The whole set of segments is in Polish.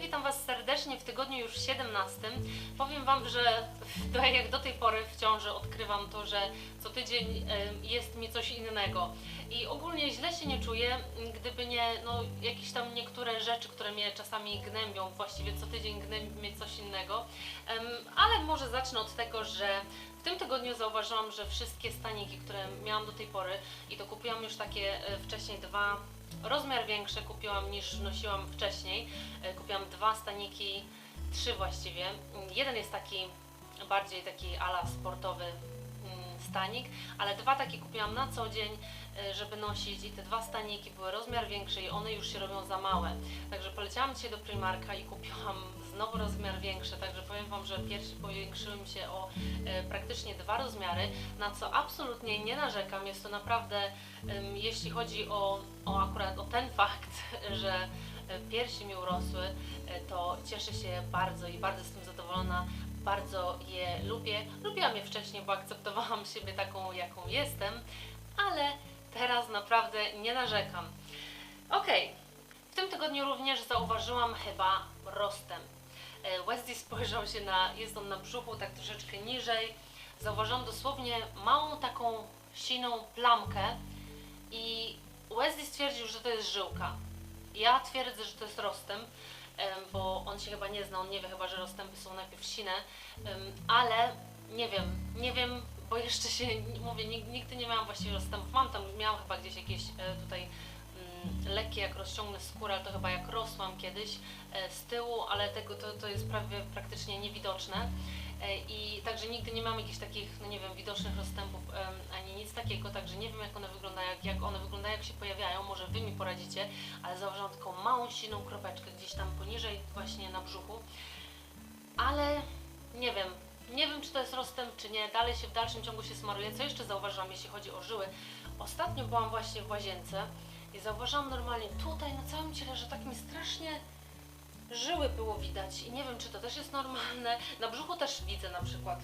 Witam Was serdecznie w tygodniu już 17. Powiem Wam, że jak do tej pory w ciąży odkrywam to, że co tydzień jest mi coś innego. I ogólnie źle się nie czuję, gdyby nie no, jakieś tam niektóre rzeczy, które mnie czasami gnębią, właściwie co tydzień gnębi mnie coś innego. Ale może zacznę od tego, że w tym tygodniu zauważyłam, że wszystkie staniki, które miałam do tej pory i to kupiłam już takie e, wcześniej dwa rozmiar większe kupiłam niż nosiłam wcześniej. E, Kupiłam dwa staniki, trzy właściwie. Mm, Jeden jest taki bardziej taki ala sportowy stanik, ale dwa takie kupiłam na co dzień, e, żeby nosić i te dwa staniki były rozmiar większy i one już się robią za małe. Także poleciałam dzisiaj do Primarka i kupiłam znowu rozmiar większy, także powiem Wam, że piersi powiększyły mi się o e, praktycznie dwa rozmiary, na co absolutnie nie narzekam. Jest to naprawdę, em, jeśli chodzi o, o akurat o ten fakt, że e, piersi mi urosły, e, to cieszę się bardzo i bardzo jestem zadowolona. Bardzo je lubię. Lubiłam je wcześniej, bo akceptowałam siebie taką, jaką jestem, ale teraz naprawdę nie narzekam. Okej, w tym tygodniu również zauważyłam chyba rozstęp. E, Wesley spojrzał się na, jest on na brzuchu tak troszeczkę niżej. Zauważyłam dosłownie małą taką siną plamkę i Wesley stwierdził, że to jest żyłka. Ja twierdzę, że to jest rozstęp, em, bo on się chyba nie zna, on nie wie chyba, że rozstępy są najpierw sine, ale nie wiem, nie wiem, bo jeszcze się, mówię, nig- nigdy nie miałam właściwie rozstępów. Mam tam, miałam chyba gdzieś jakieś e, tutaj mm, lekkie, jak rozciągnę skórę, ale to chyba jak rosłam kiedyś e, z tyłu, ale tego to, to jest prawie praktycznie niewidoczne. E, I także nigdy nie mam jakichś takich, no nie wiem, widocznych rozstępów ani nic takiego, także nie wiem jak one wyglądają, jak, jak one wyglądają, jak się pojawiają, może Wy mi poradzicie, ale zauważyłam taką małą, silną kropeczkę gdzieś tam poniżej właśnie na brzuchu, ale nie wiem, nie wiem czy to jest rozstęp, czy nie, dalej się w dalszym ciągu się smaruje. Co jeszcze zauważyłam, jeśli chodzi o żyły? Ostatnio byłam właśnie w łazience i zauważyłam normalnie tutaj na całym ciele, że tak mi strasznie żyły było widać i nie wiem, czy to też jest normalne. Na brzuchu też widzę na przykład.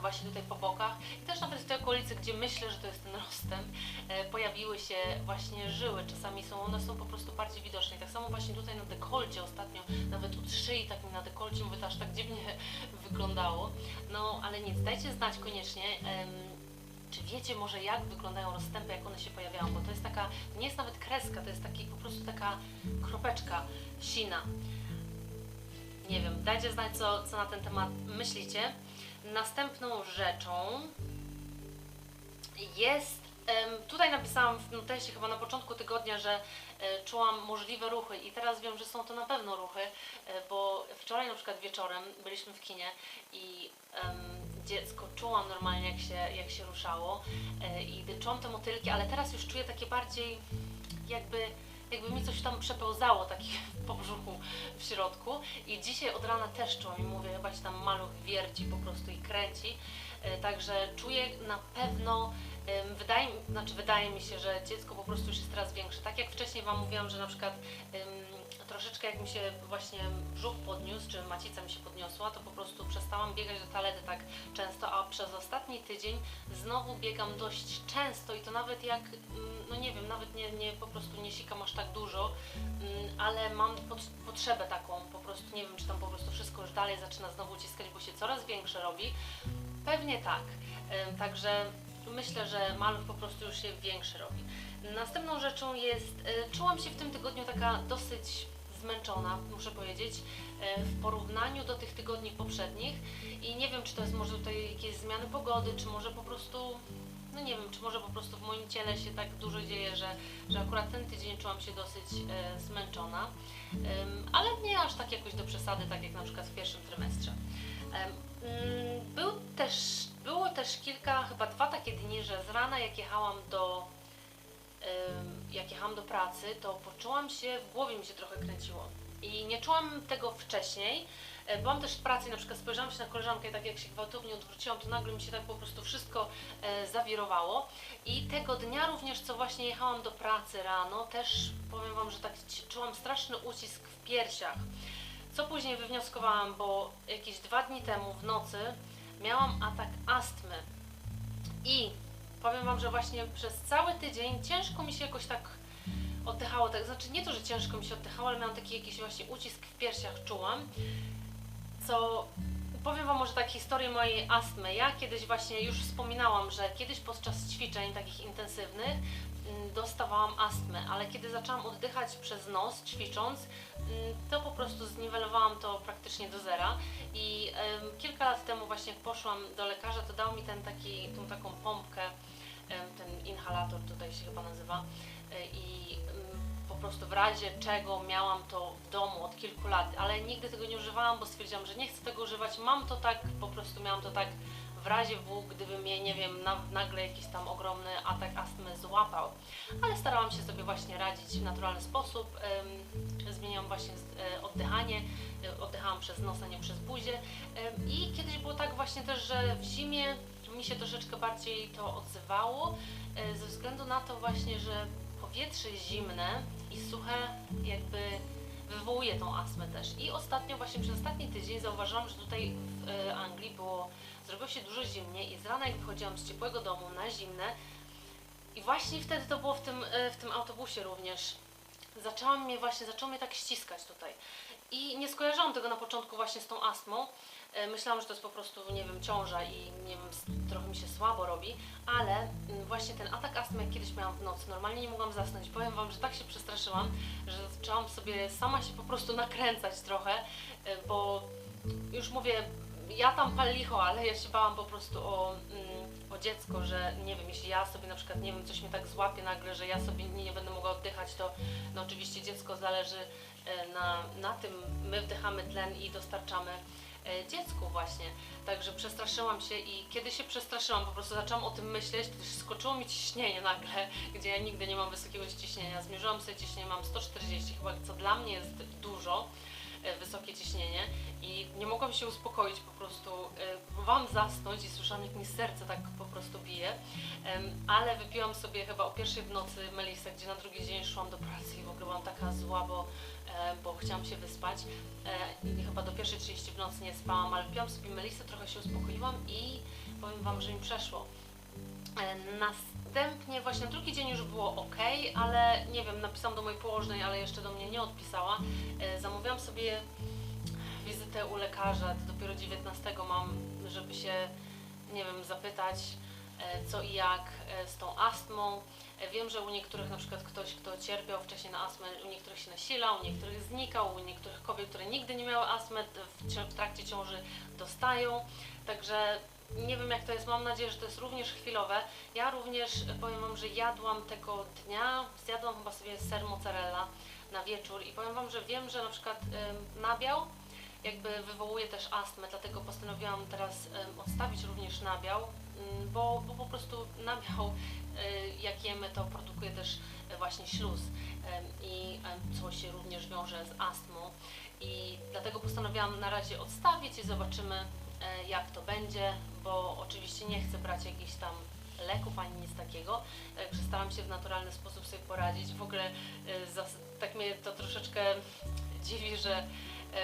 Właśnie tutaj po bokach i też nawet w tej okolicy, gdzie myślę, że to jest ten rozstęp, e, pojawiły się właśnie żyły. Czasami są one są po prostu bardziej widoczne. I tak samo właśnie tutaj na dekolcie ostatnio, nawet u szyi takim na dekolcie, mówię, to aż tak dziwnie wyglądało. No ale nic, dajcie znać koniecznie. Czy wiecie może jak wyglądają rozstępy, jak one się pojawiają? Bo to jest taka, to nie jest nawet kreska, to jest taki po prostu taka kropeczka sina. Nie wiem, dajcie znać, co, co na ten temat myślicie. Następną rzeczą jest, tutaj napisałam w notesie chyba na początku tygodnia, że e, czułam możliwe ruchy i teraz wiem, że są to na pewno ruchy, e, bo wczoraj na przykład wieczorem byliśmy w kinie i dziecko czułam normalnie jak się, jak się ruszało e, i czułam te motylki, ale teraz już czuję takie bardziej jakby jakby mi coś tam przepełzało taki po brzuchu w środku i dzisiaj od rana też czułam i mówię, chyba się tam maluch wierci po prostu i kręci, E, także czuję na pewno, wydaje, znaczy wydaje mi się, że dziecko po prostu już jest teraz większe. Tak jak wcześniej Wam mówiłam, że na przykład troszeczkę jak mi się właśnie brzuch podniósł, czy macica mi się podniosła, to po prostu przestałam biegać do toalety tak często, a przez ostatni tydzień znowu biegam dość często i to nawet jak, mm, no nie wiem, nawet nie, nie po prostu nie sikam aż tak dużo, mm, ale mam pot, potrzebę taką, po prostu nie wiem, czy tam po prostu wszystko już dalej zaczyna znowu uciskać, bo się coraz większe robi. Pewnie tak. Także myślę, że maluch po prostu już się większy robi. Następną rzeczą jest, y, czułam się w tym tygodniu taka dosyć zmęczona, muszę powiedzieć, y, w porównaniu do tych tygodni poprzednich i nie wiem, czy to jest może tutaj jakieś zmiany pogody, czy może po prostu, no nie wiem, czy może po prostu w moim ciele się tak dużo dzieje, że, że akurat ten tydzień czułam się dosyć y, zmęczona, ale nie aż tak jakoś do przesady, tak jak na przykład w pierwszym trymestrze. Mm, Był też, było też kilka, chyba dwa takie dni, że z rana jak jechałam do, jak jechałam do pracy, to poczułam się, w głowie mi się trochę kręciło. I nie czułam tego wcześniej. E, Byłam też w pracy na przykład spojrzałam się na koleżankę i tak jak się gwałtownie odwróciłam, to nagle mi się tak po prostu wszystko e, zawirowało. I tego dnia również, co właśnie jechałam do pracy rano, też powiem Wam, że tak czułam straszny ucisk w piersiach. Co później wywnioskowałam, bo jakieś dwa dni temu w nocy miałam atak astmy i powiem Wam, że właśnie przez cały tydzień ciężko mi się jakoś tak oddychało tak, znaczy nie to, że ciężko mi się oddychało, ale miałam taki jakiś właśnie ucisk w piersiach czułam, co powiem Wam może tak historię mojej astmy. Ja kiedyś właśnie już wspominałam, że kiedyś podczas ćwiczeń takich intensywnych mm, dostawałam astmę, ale kiedy zaczęłam oddychać przez nos ćwicząc, mm, to po prostu zniwelowałam to praktycznie do zera i kilka lat temu właśnie poszłam do lekarza, to dał mi ten taki, tą taką pompkę, ten tutaj się chyba nazywa e, i mm, po prostu w razie czego miałam to w domu od kilku lat, ale nigdy tego nie używałam, bo stwierdziłam, że nie chcę tego używać. Mam to tak, po prostu miałam to tak w razie W, gdyby mnie, nie wiem, na, nagle jakiś tam ogromny atak astmy złapał. Ale starałam się sobie właśnie radzić w naturalny sposób. Zmieniłam właśnie e, oddychanie, e, oddychałam przez nos, a nie przez buzię. I kiedyś było tak właśnie też, że w zimie mi się troszeczkę bardziej to odzywało, e, ze względu na to właśnie, że powietrze zimne i suche jakby wywołuje tą astmę też. I ostatnio, właśnie przez ostatni tydzień zauważyłam, że tutaj w e, Anglii było, zrobiło się dużo zimniej i z rana jak wychodziłam z ciepłego domu na zimne i właśnie wtedy to było w tym, e, w tym autobusie również. Zaczęłam mnie właśnie, zaczęło mnie tak ściskać tutaj. I nie skojarzyłam tego na początku właśnie z tą astmą. E, Myślałam, że to jest po prostu, nie wiem, ciąża i nie wiem, trochę mi się słabo robi, ale mm, właśnie ten atak astmy, jak kiedyś miałam w nocy, normalnie nie mogłam zasnąć. Powiem Wam, że tak się przestraszyłam, że zaczęłam sobie sama się po prostu nakręcać trochę, e, bo już mówię, ja tam pal licho, ale ja się bałam po prostu o, mm, o dziecko, że nie wiem, jeśli ja sobie na przykład, nie wiem, coś mnie tak złapie nagle, że ja sobie nie, będę mogła oddychać, to no oczywiście dziecko zależy e, na, na tym, my wdychamy tlen i dostarczamy dziecku właśnie. Także przestraszyłam się i kiedy się przestraszyłam, po prostu zaczęłam o tym myśleć, to skoczyło mi ciśnienie nagle, gdzie ja nigdy nie mam wysokiego ciśnienia. Zmierzyłam sobie ciśnienie, mam 140 chyba, co dla mnie jest dużo, e, wysokie ciśnienie i nie mogłam się uspokoić po prostu. e, Próbowałam zasnąć i słyszałam jak mi serce tak po prostu bije, ale wypiłam sobie chyba o pierwszej w nocy melisę, gdzie na drugi dzień szłam do pracy i w ogóle byłam taka zła, bo, e, bo chciałam się wyspać e, i chyba do pierwszej 30 w nocy nie spałam, ale wypiłam sobie melisę, trochę się uspokoiłam i powiem Wam, że mi przeszło. Następnie właśnie drugi dzień już było ok, ale nie wiem, napisałam do mojej położnej, ale jeszcze do mnie nie odpisała. E, Zamówiłam sobie wizytę u lekarza, dopiero 19 mam, żeby się, nie wiem, zapytać e, co i jak e, z tą astmą. Wiem, że u niektórych na przykład ktoś, kto cierpiał wcześniej na astmę, u niektórych się nasila, u niektórych znikał, u niektórych kobiet, które nigdy nie miały astmy, w trakcie ciąży dostają. Także nie wiem jak to jest, mam nadzieję, że to jest również chwilowe. Ja również e, powiem Wam, że jadłam tego dnia, zjadłam chyba sobie ser mozzarella na wieczór i powiem Wam, że wiem, że na przykład em, nabiał jakby wywołuje też astmę, dlatego postanowiłam teraz em, odstawić również nabiał, mm, bo, bo po prostu nabiał, y, jak jemy, to produkuje też e, właśnie śluz i co się również wiąże z astmą. I dlatego postanowiłam na razie odstawić i zobaczymy e, jak to będzie, bo oczywiście nie chcę brać jakichś tam leków ani nic takiego, także staram się w naturalny sposób sobie poradzić. W ogóle e, tak mnie to troszeczkę dziwi, że e,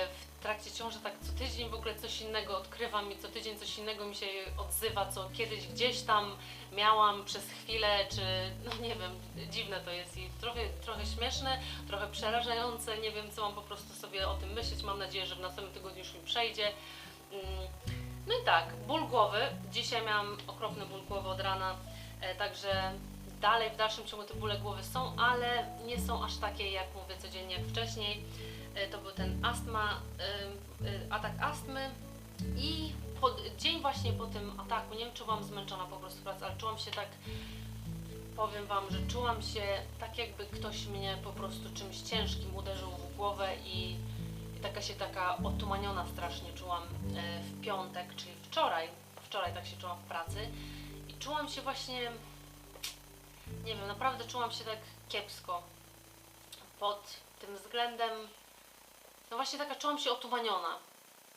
w trakcie ciąży tak co tydzień w ogóle coś innego odkrywam i co tydzień coś innego mi się odzywa, co kiedyś gdzieś tam miałam przez chwilę, czy no nie wiem, dziwne to jest i trochę, trochę śmieszne, trochę przerażające, nie wiem co mam po prostu sobie o tym myśleć, mam nadzieję, że w następnym tygodniu już mi przejdzie. No i tak, ból głowy, dzisiaj miałam okropny ból głowy od rana, e, także dalej w dalszym ciągu te bóle głowy są, ale nie są aż takie jak mówię codziennie jak wcześniej. E, To był ten astma, y, atak astmy i po, dzień właśnie po tym ataku, nie wiem czy byłam zmęczona po prostu pracy, ale czułam się tak, powiem Wam, że czułam się tak jakby ktoś mnie po prostu czymś ciężkim uderzył w głowę i taka się taka otumaniona strasznie czułam e, w piątek, czyli wczoraj, wczoraj tak się czułam w pracy i czułam się właśnie, nie wiem, naprawdę czułam się tak kiepsko pod tym względem, no właśnie taka czułam się otumaniona.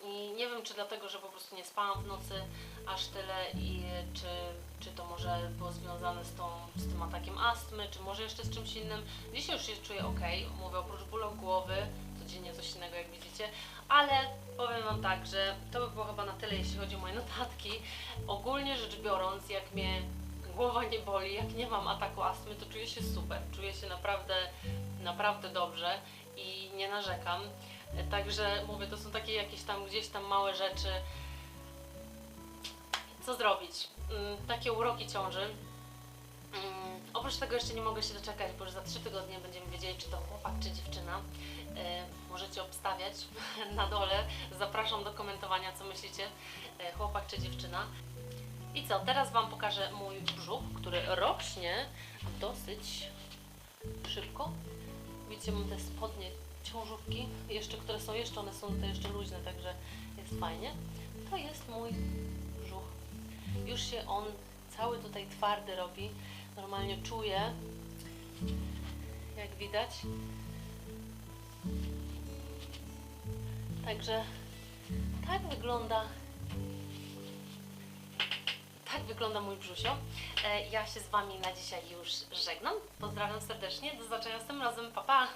I nie wiem, czy dlatego, że po prostu nie spałam w nocy aż tyle i czy, czy to może było związane z, tą, z tym atakiem astmy, czy może jeszcze z czymś innym. Dzisiaj już się czuję ok, mówię oprócz bólu głowy, codziennie coś innego jak widzicie, ale powiem Wam tak, że to by było chyba na tyle, jeśli chodzi o moje notatki. Ogólnie rzecz biorąc, jak mnie głowa nie boli, jak nie mam ataku astmy, to czuję się super. Czuję się naprawdę, naprawdę dobrze i nie narzekam. Także mówię, to są takie jakieś tam gdzieś tam małe rzeczy. Co zrobić? Mm, Takie uroki ciąży. Oprócz tego jeszcze nie mogę się doczekać, bo już za trzy tygodnie będziemy wiedzieli, czy to chłopak, czy dziewczyna. E, możecie obstawiać na dole. Zapraszam do komentowania, co myślicie, e, chłopak czy dziewczyna. I co, teraz Wam pokażę mój brzuch, który rośnie dosyć szybko. Widzicie, mam te spodnie ciążówki, jeszcze, które są jeszcze, one są te jeszcze luźne, także jest fajnie. To jest mój brzuch. Już się on cały tutaj twardy robi. Normalnie czuję, jak widać. Także tak wygląda tak wygląda mój brzusio. E, Ja się z Wami na dzisiaj już żegnam. Pozdrawiam serdecznie. Do zobaczenia następnym razem. Pa, pa!